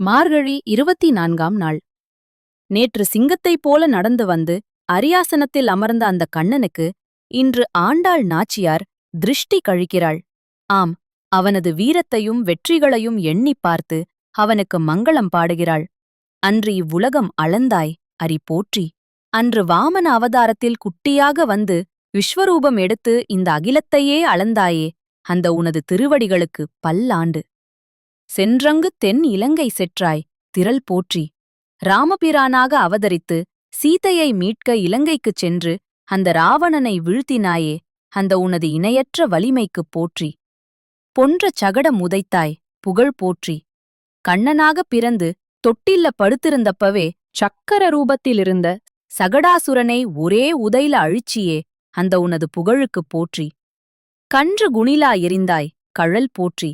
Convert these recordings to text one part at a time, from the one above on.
மார்கழி இருபத்தி நான்காம் நாள். நேற்று சிங்கத்தைப் போல நடந்து வந்து அரியாசனத்தில் அமர்ந்த அந்த கண்ணனுக்கு இன்று ஆண்டாள் நாச்சியார் திருஷ்டி கழிக்கிறாள். ஆம் அவனது வீரத்தையும் வெற்றிகளையும் எண்ணிப் பார்த்து அவனுக்கு மங்களம் பாடுகிறாள். அன்று இவ்வுலகம் அளந்தாய் அரி போற்றி. அன்று வாமன அவதாரத்தில் குட்டியாக வந்து விஸ்வரூபம் எடுத்து இந்த அகிலத்தையே அளந்தாயே அந்த உனது திருவடிகளுக்கு பல்லாண்டு. சென்றங்கு தென் இலங்கை செற்றாய் திரள் போற்றி. ராமபிரானாக அவதரித்து சீதையை மீட்க இலங்கைக்குச் சென்று அந்த ராவணனை வீழ்த்தினாயே அந்த உனது இணையற்ற வலிமைக்குப் போற்றி. பொன்ற சகடம் உதைத்தாய் புகழ் போற்றி. கண்ணனாகப் பிறந்து தொட்டில்ல படுத்திருந்தப்பவே சக்கர ரூபத்திலிருந்த சகடாசுரனை ஒரே உதையில அழிச்சியே அந்த உனது புகழுக்குப் போற்றி. கன்று குணிலா எரிந்தாய் கழல் போற்றி.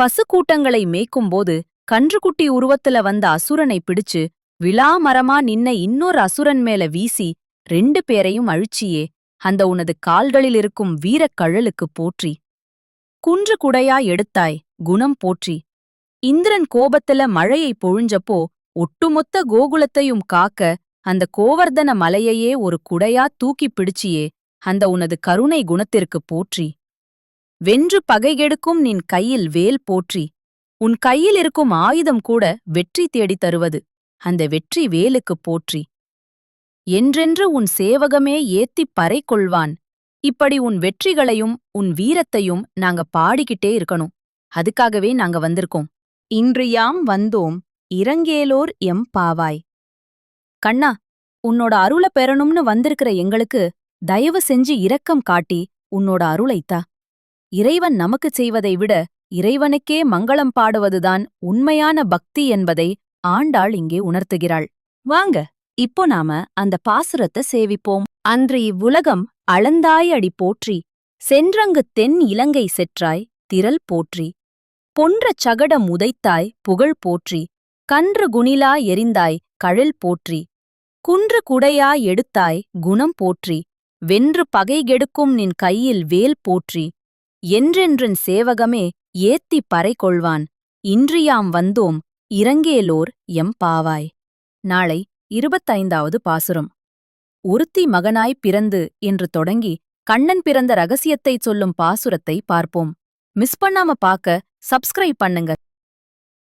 பசுக்கூட்டங்களை மேய்க்கும்போது கன்றுக்குட்டி உருவத்துல வந்த அசுரனை பிடிச்சு விளாமரமா நின்ன இன்னொரு அசுரன் மேல வீசி ரெண்டு பேரையும் அழிச்சியே. அந்த உனது கால்களில் இருக்கும் வீரக் கழலுக்குப் போற்றி. குன்று குடையா எடுத்தாய் குணம் போற்றி. இந்திரன் கோபத்துல மழையை பொழிஞ்சப்போ ஒட்டுமொத்த கோகுலத்தையும் காக்க அந்த கோவர்தன மலையையே ஒரு குடையா தூக்கிப் பிடிச்சியே. அந்த உனது கருணை குணத்திற்குப் போற்றி. வென்று பகைகெடுக்கும் நின் கையில் வேல் போற்றி. உன் கையில் இருக்கும் ஆயுதம் கூட வெற்றி தேடித் தருவது. அந்த வெற்றி வேலுக்குப் போற்றி. என்றென்று உன் சேவகமே ஏத்திப் பறை கொள்வான். இப்படி உன் வெற்றிகளையும் உன் வீரத்தையும் நாங்க பாடிக்கிட்டே இருக்கணும். அதுக்காகவே நாங்க வந்திருக்கோம். இன்று யாம் வந்தோம் இரங்கேலோர் எம் பாவாய். கண்ணா உன்னோட அருள பெறணும்னு வந்திருக்கிற எங்களுக்கு தயவு செஞ்சு இரக்கம் காட்டி உன்னோட அருளைத்தா. இறைவன் நமக்குச் செய்வதை விட இறைவனுக்கே மங்களம் பாடுவதுதான் உண்மையான பக்தி என்பதை ஆண்டாள் இங்கே உணர்த்துகிறாள். வாங்க இப்போ நாம அந்த பாசுரத்தை சேவிப்போம். அன்று இவ்வுலகம் அளந்தாய் போற்றி சென்றங்கு தென் இலங்கை செற்றாய் திரள் போற்றி. பொன்ற சகடம் உதைத்தாய் புகழ் போற்றி கன்று குணிலா எரிந்தாய் கழல் போற்றி. குன்று குடையா எடுத்தாய் குணம் போற்றி வென்று பகை கெடுக்கும் நின் கையில் வேல் போற்றி. என்றென்றன் சேவகமே ஏத்திப் பறை கொள்வான் இன்றியாம் வந்தோம் இரங்கேலோர் எம் பாவாய். நாளை இருபத்தைந்தாவது பாசுரம். ஒருத்தி மகனாய் பிறந்து என்று தொடங்கி கண்ணன் பிறந்த ரகசியத்தைச் சொல்லும் பாசுரத்தை பார்ப்போம். மிஸ் பண்ணாம பாக்க சப்ஸ்கிரைப் பண்ணுங்க.